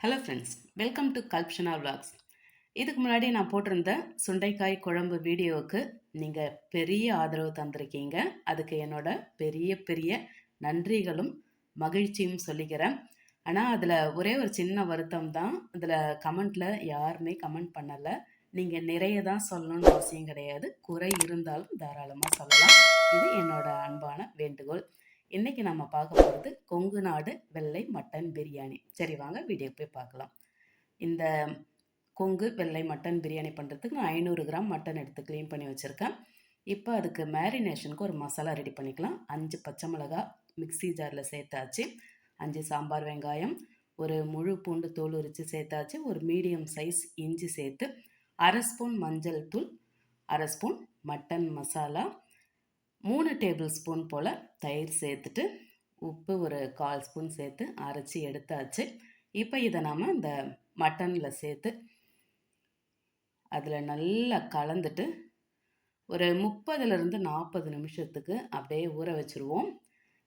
Hello friends welcome to Kalpana vlogs இதுக்கு முன்னாடி நான் போட்டிருந்த சுண்டைக்காய் குழம்பு வீடியோவுக்கு நீங்கள் பெரிய ஆதரவு தந்திருக்கீங்க. அதுக்கு என்னோட பெரிய பெரிய நன்றிகளும் மகிழ்ச்சியும் சொல்லிக்கிறேன். ஆனால் அதில் ஒரே ஒரு சின்ன வருத்தம் தான். அதில் கமெண்ட்டில் யாருமே கமெண்ட் பண்ணலை. நீங்கள் நிறைய தான் சொல்லணும்னு அவசியம் கிடையாது. குறை இருந்தாலும் தாராளமாக சொல்லலாம். இது என்னோட அன்பான வேண்டுகோள். இன்றைக்கி நம்ம பார்க்க போகிறது கொங்கு நாடு வெள்ளை மட்டன் பிரியாணி. சரி வாங்க வீடியோ போய் பார்க்கலாம். இந்த கொங்கு வெள்ளை மட்டன் பிரியாணி பண்ணுறதுக்கு நான் ஐநூறு கிராம் மட்டன் எடுத்து க்ளீன் பண்ணி வச்சுருக்கேன். இப்போ அதுக்கு மேரினேஷனுக்கு ஒரு மசாலா ரெடி பண்ணிக்கலாம். அஞ்சு பச்சை மிளகா மிக்ஸி ஜாரில் சேர்த்தாச்சு. அஞ்சு சாம்பார் வெங்காயம் ஒரு முழு பூண்டு தோல் உரித்து சேர்த்தாச்சு. ஒரு மீடியம் சைஸ் இஞ்சி சேர்த்து அரை ஸ்பூன் மஞ்சள் தூள் அரை ஸ்பூன் மட்டன் மசாலா மூணு டேபிள் ஸ்பூன் போல் தயிர் சேர்த்துட்டு உப்பு ஒரு கால் ஸ்பூன் சேர்த்து அரைச்சி எடுத்தாச்சு. இப்போ இதை நாம் இந்த மட்டனில் சேர்த்து அதில் நல்லா கலந்துட்டு ஒரு முப்பதுலேருந்து நாற்பது நிமிஷத்துக்கு அப்படியே ஊற வச்சுருவோம்.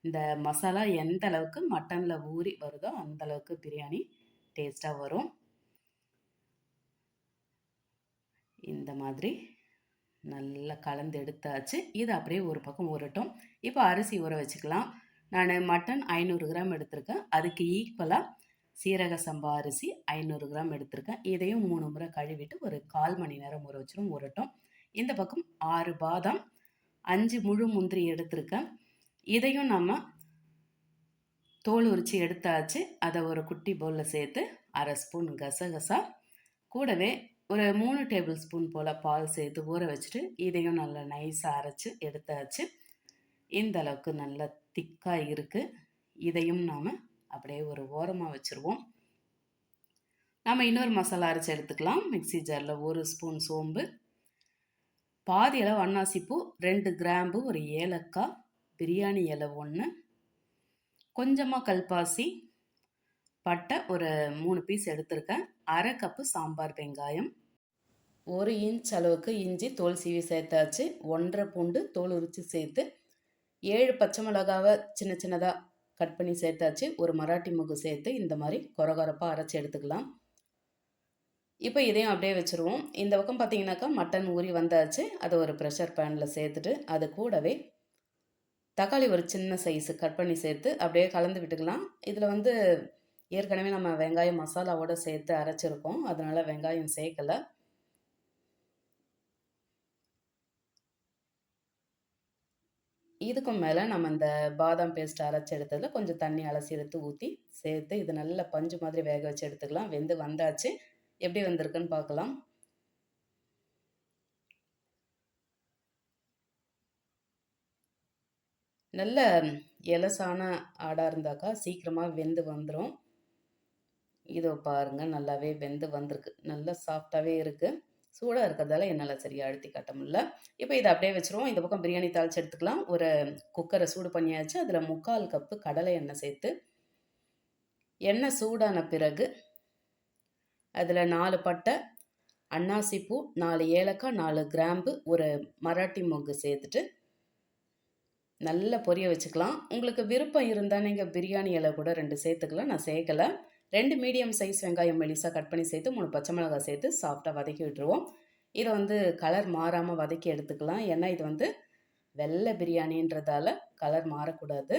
இந்த மசாலா எந்த அளவுக்கு மட்டனில் ஊறி வருதோ அந்த அளவுக்கு பிரியாணி டேஸ்ட்டாக வரும். இந்த மாதிரி நல்லா கலந்து எடுத்தாச்சு. இது அப்படியே ஒரு பக்கம் ஊறட்டும். இப்போ அரிசி ஊற வச்சுக்கலாம். நான் மட்டன் ஐநூறு கிராம் எடுத்திருக்கேன். அதுக்கு ஈக்குவலாக சீரக சம்பா அரிசி ஐநூறு கிராம் எடுத்திருக்கேன். இதையும் மூணு முறை கழுவிட்டு ஒரு கால் மணி நேரம் ஊற வச்சிரும் ஊறட்டும். இந்த பக்கம் ஆறு பாதாம் அஞ்சு முழு முந்திரி எடுத்திருக்கேன். இதையும் நம்ம தோல் உரித்து எடுத்தாச்சு. அதை ஒரு குட்டி பவுலில் சேர்த்து அரை ஸ்பூன் கசகசா. கூடவே ஒரு மூணு டேபிள் ஸ்பூன் போல் பால் சேர்த்து ஊற வச்சுட்டு இதையும் நல்லா நைஸாக அரைச்சி எடுத்தாச்சு. இந்த அளவுக்கு நல்லா திக்காக இருக்குது இதையும் நாம் அப்படியே ஒரு ஓரமாக வச்சுருவோம். நாம் இன்னொரு மசாலா அரைச்சி எடுத்துக்கலாம். மிக்ஸி ஜாரில் ஒரு ஸ்பூன் சோம்பு பாதி அளவு அன்னாசிப்பூ ரெண்டு கிராம்பு ஒரு ஏலக்காய் பிரியாணி இலை ஒன்று கொஞ்சமாக கல்பாசி பட்டை ஒரு மூணு பீஸ் எடுத்திருக்கேன். அரை கப்பு சாம்பார் வெங்காயம் ஒரு இன்ச் அளவுக்கு இஞ்சி தோல் சீவி சேர்த்தாச்சு. ஒன்றரை பூண்டு தோல் உரித்து சேர்த்து ஏழு பச்சை மிளகாவை சின்ன சின்னதாக கட் பண்ணி சேர்த்தாச்சு. ஒரு மராட்டி முகு சேர்த்து இந்த மாதிரி கொரகொரப்பாக அரைச்சி எடுத்துக்கலாம். இப்போ இதையும் அப்படியே வச்சுருவோம். இந்த பக்கம் பார்த்தீங்கன்னாக்கா மட்டன் ஊறி வந்தாச்சு. அதை ஒரு ப்ரெஷர் பேனில் சேர்த்துட்டு அது கூடவே தக்காளி ஒரு சின்ன சைஸு கட் பண்ணி சேர்த்து அப்படியே கலந்து விட்டுக்கலாம். இதில் வந்து ஏற்கனவே நம்ம வெங்காயம் மசாலாவோடு சேர்த்து அரைச்சிருக்கோம். அதனால் வெங்காயம் சேர்க்கலை. இதுக்கும் மேலே நம்ம இந்த பாதாம் பேஸ்ட் அரைச்சி எடுத்ததில் கொஞ்சம் தண்ணி அலசி எடுத்து ஊற்றி சேர்த்து இது நல்ல பஞ்சு மாதிரி வேக வச்சு எடுத்துக்கலாம். வெந்து வந்தாச்சு. எப்படி வந்திருக்குன்னு பார்க்கலாம். நல்ல எலசான ஆடாக இருந்தாக்கா சீக்கிரமாக வெந்து வந்துடும் இதோ பாருங்கள் நல்லாவே வெந்து வந்திருக்கு. நல்லா சாஃப்டாகவே இருக்குது சூடாக இருக்கிறதால என்னால் சரியாக அழுத்தி காட்ட முடியல. இப்போ இதை அப்படியே வச்சுருவோம். இந்த பக்கம் பிரியாணி தாளிச்சு எடுத்துக்கலாம். ஒரு குக்கரை சூடு பண்ணியாச்சு. அதில் முக்கால் கப்பு கடலை எண்ணெய் சேர்த்து எண்ணெய் சூடான பிறகு அதில் நாலு பட்டை அன்னாசிப்பூ நாலு ஏலக்காய் நாலு கிராம்பு ஒரு மராட்டி மொக்கு சேர்த்துட்டு நல்லா பொரிய வச்சுக்கலாம். உங்களுக்கு விருப்பம் இருந்தால் நீங்கள் பிரியாணி இலை கூட ரெண்டு சேர்த்துக்கலாம். நான் சேர்க்கலை. ரெண்டு மீடியம் சைஸ் வெங்காயம் மெலிசாக கட் பண்ணி சேர்த்து மூணு பச்சை மிளகாய் சேர்த்து சாஃப்டாக வதக்கி விட்டுருவோம். இதை வந்து கலர் மாறாமல் வதக்கி எடுத்துக்கலாம். ஏன்னா இது வந்து வெள்ளை பிரியாணின்றதால கலர் மாறக்கூடாது.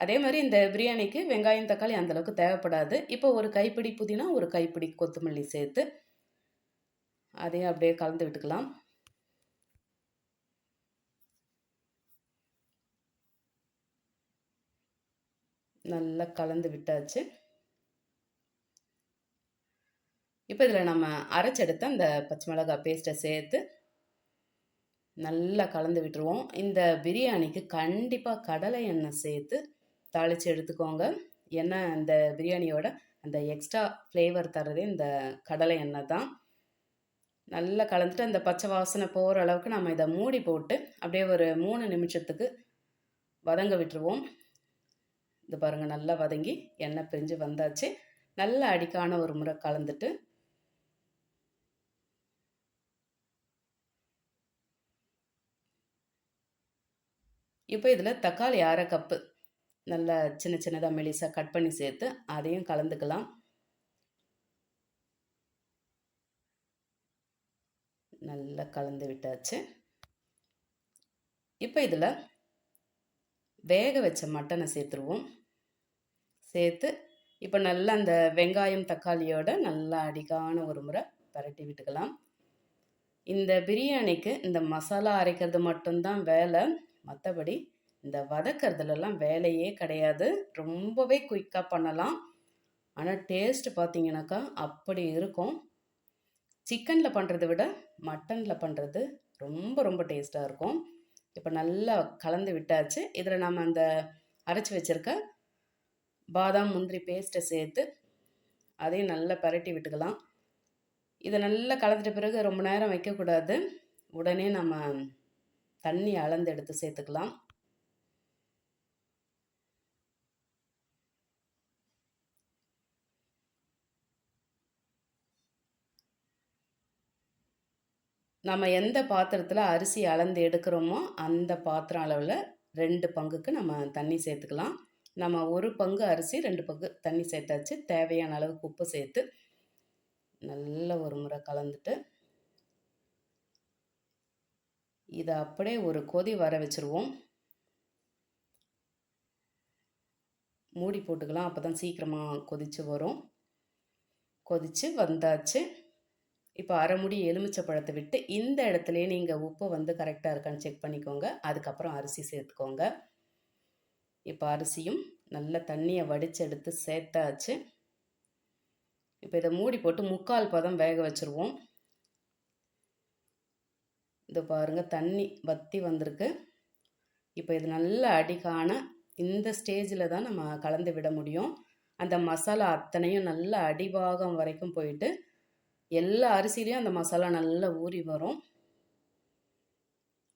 அதே மாதிரி இந்த பிரியாணிக்கு வெங்காயம் தக்காளி அந்தளவுக்கு தேவைப்படாது. இப்போ ஒரு கைப்பிடி புதினா ஒரு கைப்பிடி கொத்தமல்லி சேர்த்து அதையும் அப்படியே கலந்து விட்டுக்கலாம். நல்லா கலந்து விட்டாச்சு. இப்போ இதில் நம்ம அரைச்செடுத்த அந்த பச்சை மிளகாய் பேஸ்ட்டை சேர்த்து நல்லா கலந்து விட்டுருவோம். இந்த பிரியாணிக்கு கண்டிப்பாக கடலை எண்ணெய் சேர்த்து தாளித்து எடுத்துக்கோங்க. ஏன்னா இந்த பிரியாணியோட அந்த எக்ஸ்ட்ரா ஃப்ளேவர் தர்றதே இந்த கடலை எண்ணெய் தான். நல்லா கலந்துட்டு அந்த பச்சை வாசனை போகிற அளவுக்கு நம்ம இதை மூடி போட்டு அப்படியே ஒரு மூணு நிமிஷத்துக்கு வதங்க விட்டுருவோம். இது பாருங்கள் நல்லா வதங்கி எண்ணெய் பிரிஞ்சு வந்தாச்சு. நல்லா அடிக்கான ஒரு முறை கலந்துட்டு இப்போ இதில் தக்காளி அரை கப்பு நல்லா சின்ன சின்னதாக மெலிசாக கட் பண்ணி சேர்த்து அதையும் கலந்துக்கலாம். நல்லா கலந்து விட்டாச்சு. இப்போ இதில் வேக வச்ச மட்டனை சேர்த்துருவோம். சேர்த்து இப்போ நல்லா அந்த வெங்காயம் தக்காளியோட நல்லா அடிக்கான ஒரு முறை பரட்டி விட்டுக்கலாம். இந்த பிரியாணிக்கு இந்த மசாலா அரைக்கிறது மட்டும்தான் வேலை. மற்றபடி இந்த வதக்கிறதுலலாம் வேலையே கிடையாது. ரொம்பவே குயிக்காக பண்ணலாம். ஆனால் டேஸ்ட் பார்த்தீங்கன்னாக்கா அப்படி இருக்கும். சிக்கனில் பண்ணுறதை விட மட்டனில் பண்ணுறது ரொம்ப ரொம்ப டேஸ்ட்டாக இருக்கும். இப்போ நல்லா கலந்து விட்டாச்சு. இதில் நம்ம அந்த அரைச்சி வச்சுருக்க பாதாம் முந்திரி பேஸ்ட்டை சேர்த்து அதையும் நல்லா பரட்டி விட்டுக்கலாம். இதை நல்லா கலந்துட்ட பிறகு ரொம்ப நேரம் வைக்கக்கூடாது. உடனே நம்ம தண்ணி அளந்து எடுத்து சேர்த்துக்கலாம். நம்ம எந்த பாத்திரத்தில் அரிசி அளந்து எடுக்கிறோமோ அந்த பாத்திரம் அளவில் ரெண்டு பங்குக்கு நம்ம தண்ணி சேர்த்துக்கலாம். நம்ம ஒரு பங்கு அரிசி ரெண்டு பங்கு தண்ணி சேர்த்தாச்சு. தேவையான அளவுக்கு உப்பு சேர்த்து நல்ல ஒரு முறை கலந்துட்டு இதை அப்படியே ஒரு கொதி வர வச்சுருவோம். மூடி போட்டுக்கலாம் அப்போ தான் சீக்கிரமாக கொதித்து வரும். கொதித்து வந்தாச்சு. இப்போ அரை முடி எலுமிச்சை பழத்தை விட்டு இந்த இடத்துலையே நீங்கள் உப்பு வந்து கரெக்டாக இருக்கான்னு செக் பண்ணிக்கோங்க. அதுக்கப்புறம் அரிசி சேர்த்துக்கோங்க. இப்போ அரிசியும் நல்ல தண்ணியை வடித்து எடுத்து சேர்த்தாச்சு. இப்போ இதை மூடி போட்டு முக்கால் பதம் வேக வச்சுருவோம். இது பாருங்கள் தண்ணி வத்தி வந்திருக்கு. இப்போ இது நல்ல அடிக்கான இந்த ஸ்டேஜில் தான் நம்ம கலந்து விட முடியும். அந்த மசாலா அத்தனையும் நல்ல அடிபாகம் வரைக்கும் போயிட்டு எல்லா அரிசிலையும் அந்த மசாலா நல்லா ஊறி வரும்.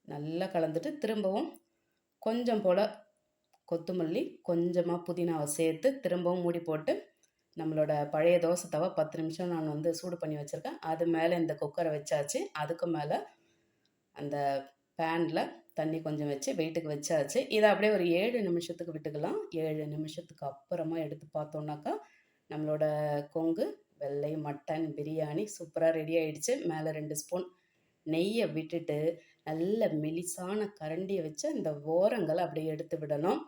நல்லா கலந்துட்டு திரும்பவும் கொஞ்சம் போல் கொத்தமல்லி கொஞ்சமாக புதினாவை சேர்த்து திரும்பவும் மூடி போட்டு நம்மளோட பழைய தோசை தவா பத்து நிமிஷம் நான் வந்து சூடு பண்ணி வச்சுருக்கேன். அது மேலே இந்த குக்கரை வச்சாச்சு. அதுக்கு மேலே அந்த பேனில் தண்ணி கொஞ்சம் வச்சு வெயிட்டுக்கு வச்சாச்சு. இதை அப்படியே ஒரு ஏழு நிமிஷத்துக்கு விட்டுக்கலாம். ஏழு நிமிஷத்துக்கு அப்புறமா எடுத்து பார்த்தோன்னாக்கா நம்மளோட கொங்கு வெள்ளை மட்டன் பிரியாணி சூப்பராக ரெடி ஆகிடுச்சு மேலே ரெண்டு ஸ்பூன் நெய்யை விட்டுட்டு நல்ல மெலிசான கரண்டியை வச்சு அந்த ஓரங்களை அப்படியே எடுத்து விடணும்.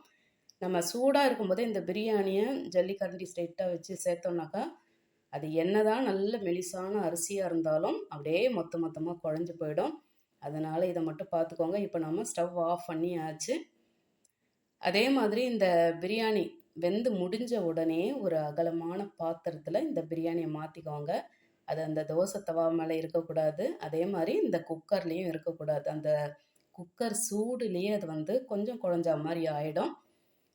நம்ம சூடாக இருக்கும்போதே இந்த பிரியாணியை ஜல்லிக்கரண்டி ஸ்ட்ரைட்டாக வச்சு சேர்த்தோம்னாக்கா அது என்ன தான் நல்ல மெலிசான அரிசியாக இருந்தாலும் அப்படியே மொத்த மொத்தமாக குழஞ்சி போயிடும். அதனால் இதை மட்டும் பார்த்துக்கோங்க. இப்போ நம்ம ஸ்டவ் ஆஃப் பண்ணி ஆச்சு அதே மாதிரி இந்த பிரியாணி வெந்து முடிஞ்ச உடனே ஒரு அகலமான பாத்திரத்தில் இந்த பிரியாணியை மாற்றிக்கோங்க அது அந்த தோசை தவா மேலே இருக்கக்கூடாது. அதே மாதிரி இந்த குக்கர்லேயும் இருக்கக்கூடாது. அந்த குக்கர் சூடுலேயே அது வந்து கொஞ்சம் குழஞ்சா மாதிரி ஆகிடும்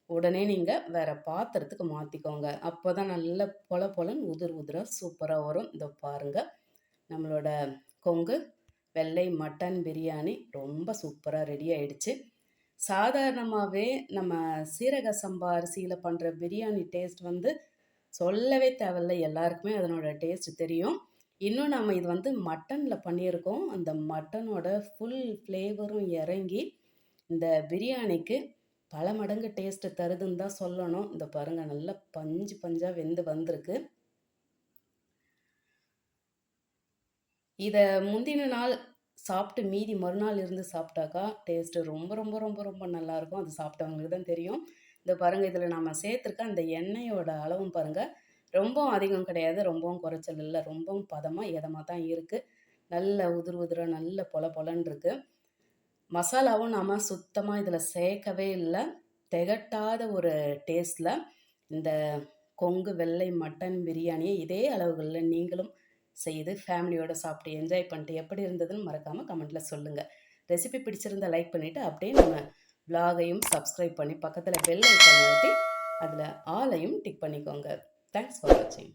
உடனே நீங்கள் வேறு பாத்திரத்துக்கு மாற்றிக்கோங்க அப்போ தான் நல்ல பொல பொலன்னு உதிர் உதிராக சூப்பராக வரும். இதை பாருங்கள் நம்மளோட கொங்கு வெள்ளை மட்டன் பிரியாணி ரொம்ப சூப்பராக ரெடி ஆயிடுச்சு. சாதாரணமாகவே நம்ம சீரக சம்பா அரிசியில் பண்ணுற பிரியாணி டேஸ்ட் வந்து சொல்லவே தேவையில்ல. எல்லாருக்குமே அதனோட டேஸ்ட் தெரியும். இன்னும் நம்ம இது வந்து மட்டனில் பண்ணியிருக்கோம். அந்த மட்டனோட ஃபுல் ஃப்ளேவரும் இறங்கி இந்த பிரியாணிக்கு பல மடங்கு டேஸ்ட்டு தருதுன்னு தான் சொல்லணும். இந்த பாருங்கள் நல்லா பஞ்சு பஞ்சாக வெந்து வந்திருக்கு. இதை முந்தின நாள் சாப்பிட்டு மீதி மறுநாள் இருந்து சாப்பிட்டாக்கா டேஸ்ட்டு ரொம்ப ரொம்ப ரொம்ப ரொம்ப நல்லாயிருக்கும். அது சாப்பிட்டவங்களுக்கு தான் தெரியும். இந்த பாருங்கள் இதில் நம்ம சேர்த்துருக்க அந்த எண்ணெயோட அளவும் பாருங்கள் ரொம்பவும் அதிகம் கிடையாது ரொம்பவும் குறைச்சல் இல்லை ரொம்பவும் பதமாக இதமாக தான் இருக்குது நல்ல உதிர் உதிராக நல்ல பொல பொலன்னு இருக்குது மசாலாவும் நாம் சுத்தமாக இதில் சேர்க்கவே இல்லை. திகட்டாத ஒரு டேஸ்ட்டில் இந்த கொங்கு வெள்ளை மட்டன் பிரியாணியை இதே அளவுகளில் நீங்களும் செய்து ஃபேமிலியோடு சாப்பிட்டு என்ஜாய் பண்ணிட்டு எப்படி இருந்ததுன்னு மறக்காமல் கமெண்ட்டில் சொல்லுங்கள் ரெசிபி பிடிச்சிருந்தா லைக் பண்ணிவிட்டு அப்படியே நம்ம விலாகையும் சப்ஸ்கிரைப் பண்ணி பக்கத்தில் பெல் ஐக்கான் அழுத்தி அதில் ஆலையும் டிக் பண்ணிக்கோங்க. தேங்க்ஸ் ஃபார் வாட்சிங்